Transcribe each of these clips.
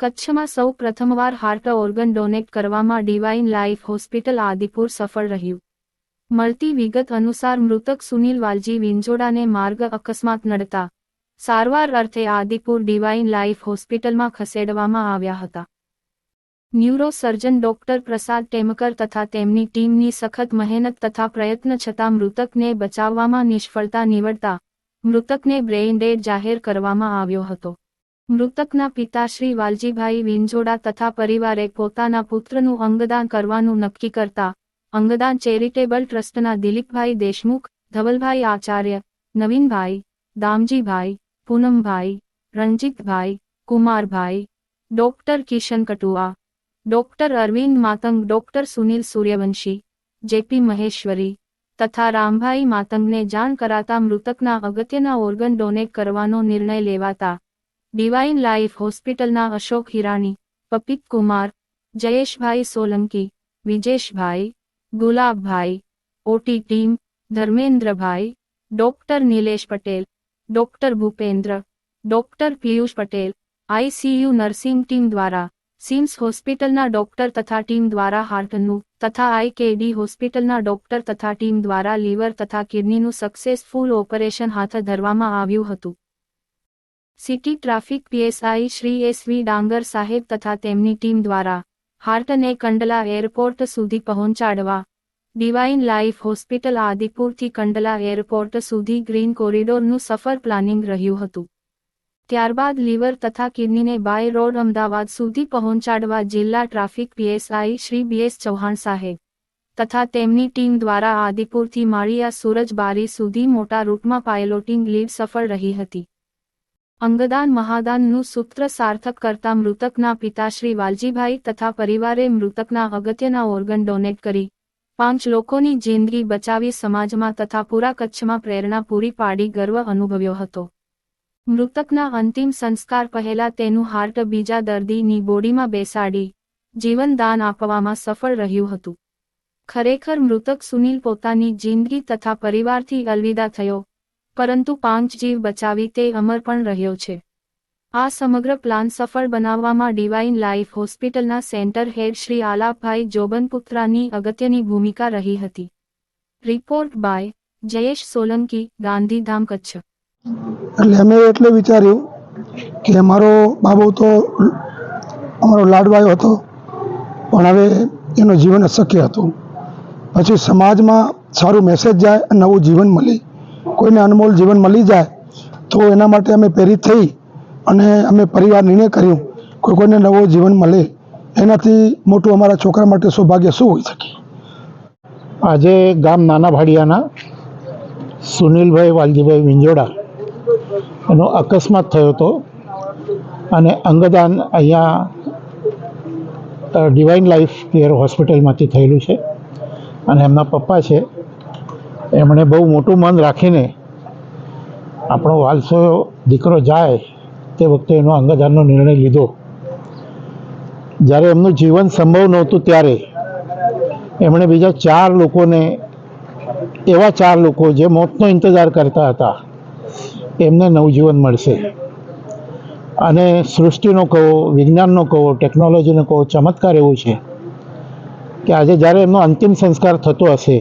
કચ્છમાં સૌ પ્રથમવાર હાર્ટ ઓર્ગન ડોનેટ કરવામાં ડિવાઇન લાઇફ હોસ્પિટલ આદિપુર સફળ રહ્યું. મળતી વિગત અનુસાર મૃતક સુનિલ વાલજી વિંજોડાને માર્ગ અકસ્માત નડતા સારવાર અર્થે આદિપુર ડિવાઇન લાઇફ હોસ્પિટલમાં ખસેડવામાં આવ્યા હતા. ન્યુરો સર્જન ડોક્ટર પ્રસાદ ટેમકર તથા તેમની ટીમની સખત મહેનત તથા પ્રયત્ન છતાં મૃતકને બચાવવામાં નિષ્ફળતા નીવડતા મૃતકને બ્રેઇન જાહેર કરવામાં આવ્યો હતો. મૃતકના પિતા શ્રી વાલજીભાઈ વિંજોડા તથા પરિવારે પોતાના પુત્રનું અંગદાન કરવાનું નક્કી કરતા અંગદાન ચેરિટેબલ ટ્રસ્ટના Dilipbhai Deshmukh, Dhavalbhai Acharya, Navinbhai, Damjibhai, Poonambhai, Ranjitbhai, Kumarbhai, doctor Kishan Katua doctor Arvind Matang doctor Sunil Suryavanshi JP Maheshwari તથા રામભાઈ માતંગને જાણ કરાતા મૃતકના અગત્યના ઓર્ગન ડોનેટ કરવાનો નિર્ણય લેવાતા ડિવાઇન લાઇફ હોસ્પિટલના Ashok Hirani પપિત Kumar Jayeshbhai Solanki Vijeshbhai Gulabbhai OT team Dharmendrabhai doctor Nilesh Patel doctor Bhupendra doctor Piyush Patel ICU nursing team દ્વારા સિમ્સ હોસ્પિટલના ડોક્ટર તથા ટીમ દ્વારા હાર્ટનું તથા આઈકેડી હોસ્પિટલના ડોક્ટર તથા ટીમ દ્વારા લીવર તથા કિડનીનું સક્સેસફુલ ઓપરેશન હાથ ધરવામાં આવ્યું હતું. City traffic PSI Shri SV Dangar સાહેબ તથા તેમની ટીમ દ્વારા હાર્ટને કંડલા એરપોર્ટ સુધી પહોંચાડવા, ડિવાઇન લાઇફ હોસ્પિટલ આદિપુરથી કંડલા એરપોર્ટ સુધી ગ્રીન કોરિડોરનું સફર પ્લાનિંગ રહ્યું હતું. ત્યારબાદ લીવર તથા કિડનીને બાય રોડ અમદાવાદ સુધી પહોંચાડવા જિલ્લા traffic PSI Shri BS Chauhan સાહેબ તથા તેમની ટીમ દ્વારા આદિપુરથી માળિયા સુરજબારી સુધી મોટા રૂટમાં પાયલોટિંગ લીડ સફળ રહી હતી. અંગદાન મહાદાનનું સૂત્ર સાર્થક કરતા મૃતકના પિતા શ્રી વાલજીભાઈ તથા પરિવારે મૃતકના અગત્યના ઓર્ગન ડોનેટ કરી. પાંચ લોકોની જિંદગી બચાવી સમાજમાં તથા પૂરા કચ્છમાં પ્રેરણા પૂરી પાડી ગર્વ અનુભવ્યો હતો. મૃતકના અંતિમ સંસ્કાર પહેલા તેનું હાર્ટ બીજા દર્દીની બોડીમાં બેસાડી જીવનદાન આપવામાં સફળ રહ્યું હતું. ખરેખર મૃતક સુનિલ પોતાની જિંદગી તથા પરિવારથી અલવિદા થયો, પરંતુ પાંચ જીવ બચાવી તે અમર પણ રહ્યો છે. આ સમગ્ર પ્લાન સફળ બનાવવામાં ડિવાઇન લાઇફ હોસ્પિટલના સેન્ટર હેડ શ્રી આલાભાઈ જોબનપુત્રાની અગત્યની ભૂમિકા રહી હતી. Report by Jayesh Solanki, Gandhidham Kutch. એટલે અમે એટલે વિચાર્યું કે અમારો બાબુ તો અમારો લાડવાયો હતો, પણ હવે એનું જીવન અશક્ય હતું. પછી સમાજમાં સારું મેસેજ જાય નવું જીવન મળે. કોઈને અનમોલ જીવન મળી જાય તો એના માટે અમે પ્રેરિત થઈ અને અમે પરિવાર નિર્ણય કર્યું કોઈ કોઈને નવો જીવન મળે. એનાથી મોટું અમારા છોકરા માટે સૌભાગ્ય શું હોઈ શકે? આજે ગામ નાના ભાડિયાના સુનિલભાઈ વાલજીભાઈ વિંજોડા એનો અકસ્માત થયો હતો. અને અંગદાન અહીંયા ડિવાઇન લાઈફ કેર હોસ્પિટલમાંથી થયેલું છે. અને એમના પપ્પા છે. એમણે બહુ મોટું મન રાખીને આપણો વાલસો, દીકરો જાય તે વખતે એનો અંગદાનનો નિર્ણય લીધો. જ્યારે એમનું જીવન સંભવ નહોતું ત્યારે એમણે બીજા ચાર લોકોને, એવા ચાર લોકો જે મોતનો ઇંતજાર કરતા હતા એમને નવજીવન મળશે. અને સૃષ્ટિનો કહો વિજ્ઞાનનો કહો ટેકનોલોજીનો કહો ચમત્કાર એવું છે કે આજે જ્યારે એમનો અંતિમ સંસ્કાર થતો હશે,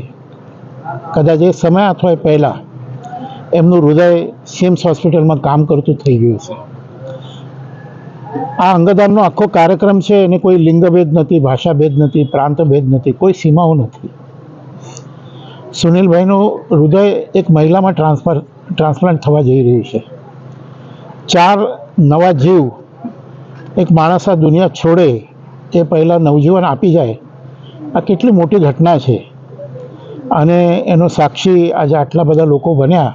કદાચ એ સમય અથવા એ પહેલાં એમનું હૃદય સિમ્સ હોસ્પિટલમાં કામ કરતું થઈ ગયું છે આ અંગદાનનો આખો કાર્યક્રમ છે, એને કોઈ લિંગભેદ નથી, ભાષાભેદ નથી, પ્રાંતભેદ નથી, કોઈ સીમાઓ નથી. સુનિલભાઈનું હૃદય એક મહિલામાં ટ્રાન્સફર ટ્રાન્સપ્લાન્ટ થવા જઈ રહ્યું છે. ચાર નવા જીવ એક માણસ આ દુનિયા છોડે એ પહેલાં નવજીવન આપી જાય, આ કેટલી મોટી ઘટના છે. અને એનો સાક્ષી આજે આટલા બધા લોકો બન્યા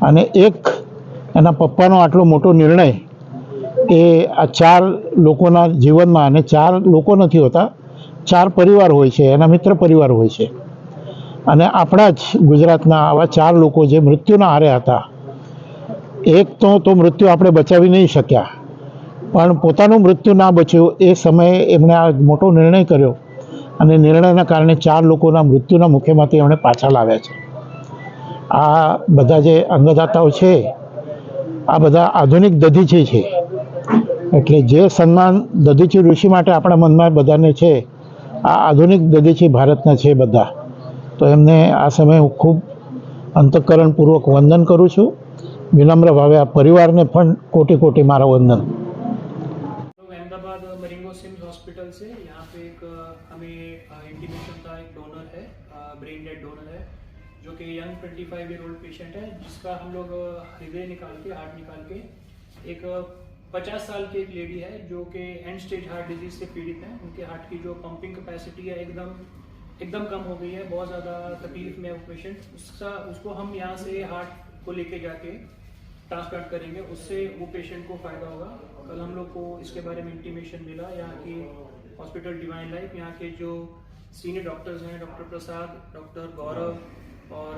અને એક એના પપ્પાનો આટલો મોટો નિર્ણય એ આ ચાર લોકોના જીવનમાં અને ચાર લોકો નથી હોતા, ચાર પરિવાર હોય છે, એના મિત્ર પરિવાર હોય છે. અને આપણા જ ગુજરાતના આવા ચાર લોકો જે મૃત્યુના હારે હતા, એક તો તો મૃત્યુ આપણે બચાવી નહીં શક્યા, પણ પોતાનું મૃત્યુ ના બચ્યું એ સમયે એમણે આ મોટો નિર્ણય કર્યો અને નિર્ણયના કારણે ચાર લોકોના મૃત્યુના મુખ્યમાંથી એમણે પાછા લાવ્યા છે. આ બધા જે અંગદાતાઓ છે, આ બધા આધુનિક દધીચી છે, એટલે જે સન્માન દધીચી ઋષિ માટે આપણા મનમાં બધાને છે, આ આધુનિક દધીચી ભારતના છે બધા. તો એમને આ સમયે હું ખૂબ અંતઃકરણપૂર્વક વંદન કરું છું વિનમ્ર ભાવે આ પરિવારને પણ કોટી કોટી મારા વંદન तो अहमदाबाद मरिंगो सिम्स हॉस्पिटल से यहाँ पे एक अ, हमें इंटीमेशन का एक डोनर है ब्रेन डेड डोनर है जो कि यंग 25 ईयर ओल्ड पेशेंट है जिसका हम लोग अ, हृदय निकाल के हार्ट निकाल के एक पचास साल की एक लेडी है जो कि एंड स्टेज हार्ट डिजीज से पीड़ित है उनके हार्ट की जो पंपिंग कैपेसिटी है एकदम एकदम कम हो गई है बहुत ज़्यादा तकलीफ़ में है वो पेशेंट उसका उसको हम यहाँ से हार्ट को लेके जाके ट्रांसप्लांट करेंगे उससे वो पेशेंट को फ़ायदा होगा। कल हम लोग को इसके बारे में इंटीमेशन मिला यहाँ की हॉस्पिटल डिवाइन लाइफ यहाँ के जो सीनियर डॉक्टर्स हैं डॉक्टर प्रसाद डॉक्टर गौरव और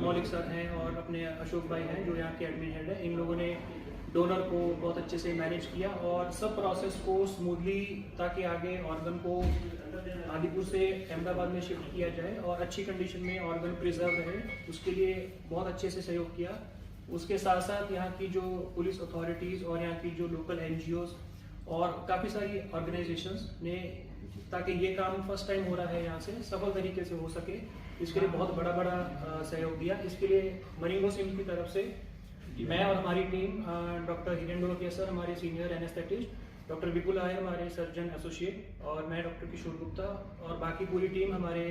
मौलिक सर हैं और अपने अशोक भाई हैं जो यहाँ के एडमिन हेड है। इन लोगों ने डोनर को बहुत अच्छे से मैनेज किया और सब प्रोसेस को स्मूथली ताकि आगे ऑर्गन को आदिपुर से अहमदाबाद में शिफ्ट किया जाए और अच्छी कंडीशन में ऑर्गन प्रिजर्व रहे। उसके लिए बहुत अच्छे से सहयोग किया। उसके साथ साथ यहाँ की जो पुलिस अथॉरिटीज़ और यहाँ की जो लोकल एन और काफ़ी सारी ऑर्गेनाइजेशंस ने ताकि ये काम फ़र्स्ट टाइम हो रहा है यहाँ से, सफल तरीके से हो सके। इसके लिए बहुत बड़ा बड़ा सहयोग दिया। इसके लिए मरिंगो सिंह की तरफ़ से मैं और हमारी team doctor Hiren Dholakia sir हमारे senior anaesthetist doctor Vipul Iyer हमारे सर्जन एसोसिएट और मैं डॉक्टर किशोर गुप्ता और बाकी पूरी टीम हमारे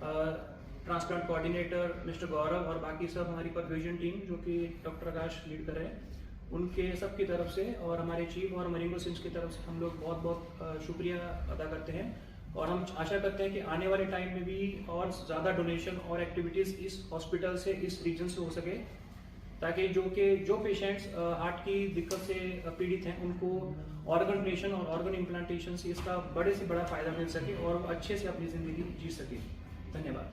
ट्रांसप्लांट कोऑर्डिनेटर मिस्टर गौरव और बाकी सब हमारी परविजन टीम जो कि डॉक्टर आकाश लीड कर रहे हैं, उनके सब की तरफ़ से और हमारे चीफ और मरिंगो सिंस की तरफ़ से हम लोग बहुत बहुत शुक्रिया अदा करते हैं। और हम आशा करते हैं कि आने वाले टाइम में भी और ज़्यादा डोनेशन और एक्टिविटीज़ इस हॉस्पिटल से, इस रीजन से हो सके। ताकि जो के, जो पेशेंट्स हार्ट की दिक्कत से पीड़ित हैं, उनको ऑर्गन डोनेशन और ऑर्गन इम्प्लांटेशन से इसका बड़े से बड़ा फ़ायदा मिल सके और अच्छे से अपनी ज़िंदगी जी सके। धन्यवाद।